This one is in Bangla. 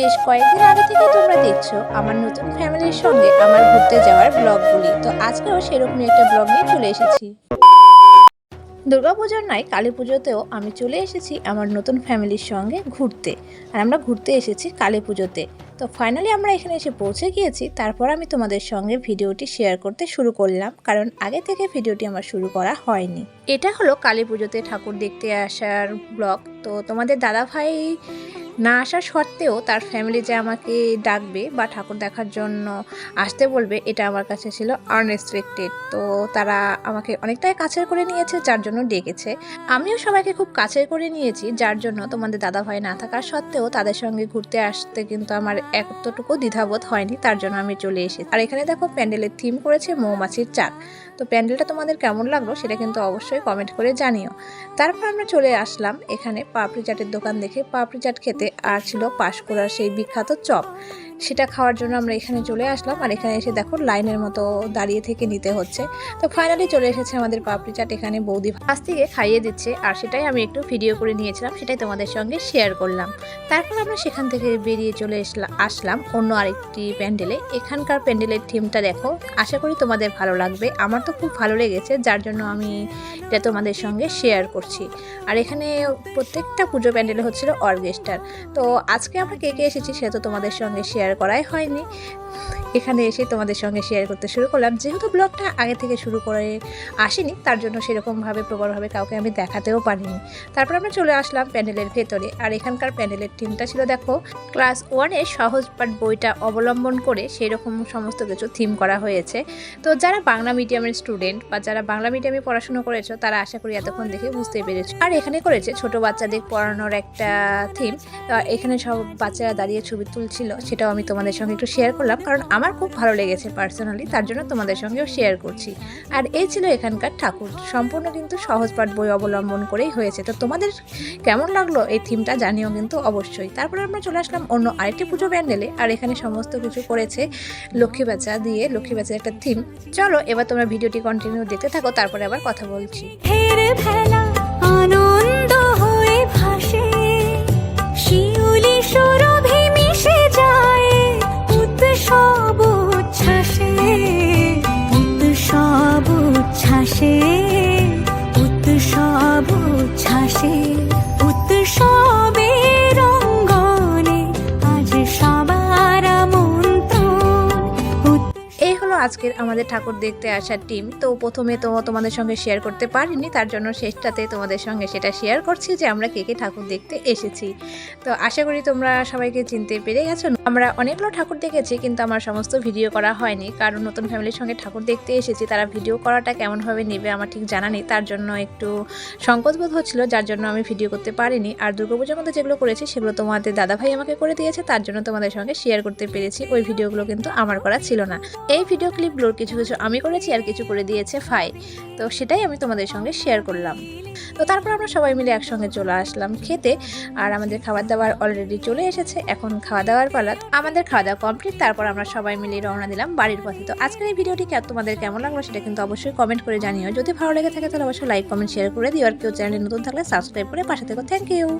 বেশ কয়েকদিন আগে থেকে তোমরা দেখছ আমার নতুন ফ্যামিলির সঙ্গে আমার ঘুরতে যাওয়ার ব্লগগুলি। তো আজকেও সেরকমই একটা ব্লগ নিয়ে চলে এসেছি। দুর্গাপুজোর নয় কালী পুজোতেও আমি চলে এসেছি আমার নতুন ফ্যামিলির সঙ্গে ঘুরতে। আর আমরা ঘুরতে এসেছি কালী পুজোতে। তো ফাইনালি আমরা এখানে এসে পৌঁছে গিয়েছি, তারপর আমি তোমাদের সঙ্গে ভিডিওটি শেয়ার করতে শুরু করলাম, কারণ আগে থেকে ভিডিওটি আমার শুরু করা হয়নি। এটা হলো কালী পুজোতে ঠাকুর দেখতে আসার ব্লগ। তো তোমাদের দাদা ভাই না আসা সত্ত্বেও তার ফ্যামিলি যে আমাকে ডাকবে বা ঠাকুর দেখার জন্য আসতে বলবে, এটা আমার কাছে ছিল আনএক্সপেক্টেড তো তারা আমাকে অনেকটাই কাছের করে নিয়েছে, যার জন্য ডেকেছে। আমিও সবাইকে খুব কাছের করে নিয়েছি, যার জন্য তোমাদের দাদা ভাই না থাকার সত্ত্বেও তাদের সঙ্গে ঘুরতে আসতে কিন্তু আমার এতটুকু দ্বিধাবোধ হয়নি, তার জন্য আমি চলে এসেছি। আর এখানে দেখো প্যান্ডেলের থিম করেছে মৌমাছির চাক তো প্যান্ডেলটা তোমাদের কেমন লাগল সেটা কিন্তু অবশ্যই কমেন্ট করে জানিও। তারপর আমরা চলে আসলাম এখানে পাপড়ি চাটের দোকান দেখে। পাপড়ি চাট খেতে আর ছিল পাঁশকুড়ার সেই বিখ্যাত চপ। সেটা খাওয়ার জন্য আমরা এখানে চলে আসলাম। আর এখানে এসে দেখো লাইনের মতো দাঁড়িয়ে থেকে নিতে হচ্ছে। তো ফাইনালি চলে এসেছে আমাদের পাপড়ি চাট। এখানে বৌদি কাছ থেকে খাইয়ে দিচ্ছে। আর সেটাই আমি একটু ভিডিও করে নিয়েছিলাম, সেটাই তোমাদের সঙ্গে শেয়ার করলাম। তারপর আমরা সেখান থেকে বেরিয়ে চলে আসলাম অন্য আরেকটি প্যান্ডেলে। এখানকার প্যান্ডেলের থিমটা দেখো। আশা করি তোমাদের ভালো লাগবে। আমার তো খুব ভালো লেগেছে, যার জন্য আমি এটা তোমাদের সঙ্গে শেয়ার করছি। আর এখানে প্রত্যেকটা পুজো প্যান্ডেলে হচ্ছিল অর্কেস্ট্রার তো আজকে আমরা কে কে এসেছি সেটা তো তোমাদের সঙ্গে শেয়ার করাই হয়নি। এখানে এসে তোমাদের সঙ্গে শেয়ার করতে শুরু করলাম। যেহেতু ব্লগটা আগে থেকে শুরু করে আসেনি, তার জন্য সেরকমভাবে প্রবলভাবে কাউকে আমি দেখাতেও পারিনি। তারপর আমরা চলে আসলাম প্যান্ডেলের ভেতরে। আর এখানকার প্যান্ডেলের থিমটা ছিল, দেখো, ক্লাস ওয়ানের সহজ পাঠ বইটা অবলম্বন করে সেই রকম সমস্ত কিছু থিম করা হয়েছে। তো যারা বাংলা মিডিয়ামের স্টুডেন্ট বা যারা বাংলা মিডিয়ামে পড়াশুনো করেছ, তারা আশা করি এতক্ষণ দেখে বুঝতে পেরেছ। আর এখানে করেছে ছোট বাচ্চাদের পড়ানোর একটা থিম। এখানে সব বাচ্চারা দাঁড়িয়ে ছবি তুলছিল, সেটাও আমি তোমাদের সঙ্গে একটু শেয়ার করলাম, কারণ আমার খুব ভালো লেগেছে পার্সোনালি তার জন্য তোমাদের সঙ্গেও শেয়ার করছি। আর এই ছিল এখানকার ঠাকুর। সম্পূর্ণ কিন্তু সহজ পাঠ বই অবলম্বন করেই হয়েছে। তো তোমাদের কেমন লাগল এই থিমটা জানিও কিন্তু অবশ্যই। তারপরে আমরা চলে আসলাম অন্য আরেকটি পুজো প্যান্ডেলে, আর এখানে সমস্ত কিছু করেছে লক্ষ্মী বাচ্চা দিয়ে লক্ষ্মী বাচ্চার একটা থিম চলো, এবার তোমরা ভিডিওটি কন্টিনিউ দেখতে থাকো, তারপরে আবার কথা বলছি। 茶溪 আজকের আমাদের ঠাকুর দেখতে আসার টিম তো প্রথমে তো তোমাদের সঙ্গে শেয়ার করতে পারিনি, তার জন্য শেষটাতে তোমাদের সঙ্গে সেটা শেয়ার করছি যে আমরা কে কে ঠাকুর দেখতে এসেছি। তো আশা করি তোমরা সবাইকে চিনতে পেরে গেছো। আমরা অনেকগুলো ঠাকুর দেখেছি, কিন্তু আমার সমস্ত ভিডিও করা হয়নি, কারণ নতুন ফ্যামিলির সঙ্গে ঠাকুর দেখতে এসেছি, তারা ভিডিও করাটা কেমনভাবে নেবে আমার ঠিক জানা নেই, তার জন্য একটু সংকোচবোধ হচ্ছিল, যার জন্য আমি ভিডিও করতে পারিনি। আর দুর্গাপূজার মধ্যে যেগুলো করেছি, সেগুলো তোমাদের দাদাভাই আমাকে করে দিয়েছে, তার জন্য তোমাদের সঙ্গে শেয়ার করতে পেরেছি, ওই ভিডিওগুলো কিন্তু আমার করা ছিল না। এই ভিডিও ক্লিপগুলোর কিছু কিছু আমি করেছি আর কিছু করে দিয়েছে ফাই। তো সেটাই আমি তোমাদের সঙ্গে শেয়ার করলাম। তো তারপর আমরা সবাই মিলে একসঙ্গে চলে আসলাম খেতে। আর আমাদের খাবার দাবার অলরেডি চলে এসেছে। এখন খাওয়া দাওয়ার পালা। আমাদের খাওয়া দাওয়া কমপ্লিট তারপর আমরা সবাই মিলে রওনা দিলাম বাড়ির পথে। তো আজকের এই ভিডিওটি তোমাদের কেমন লাগল সেটা কিন্তু অবশ্যই কমেন্ট করে জানিও। যদি ভালো লেগে থাকে তাহলে অবশ্যই লাইক কমেন্ট শেয়ার করে দিও। আর কেউ চ্যানেলে নতুন থাকলে সাবস্ক্রাইব করে পাশে থেকো। Thank you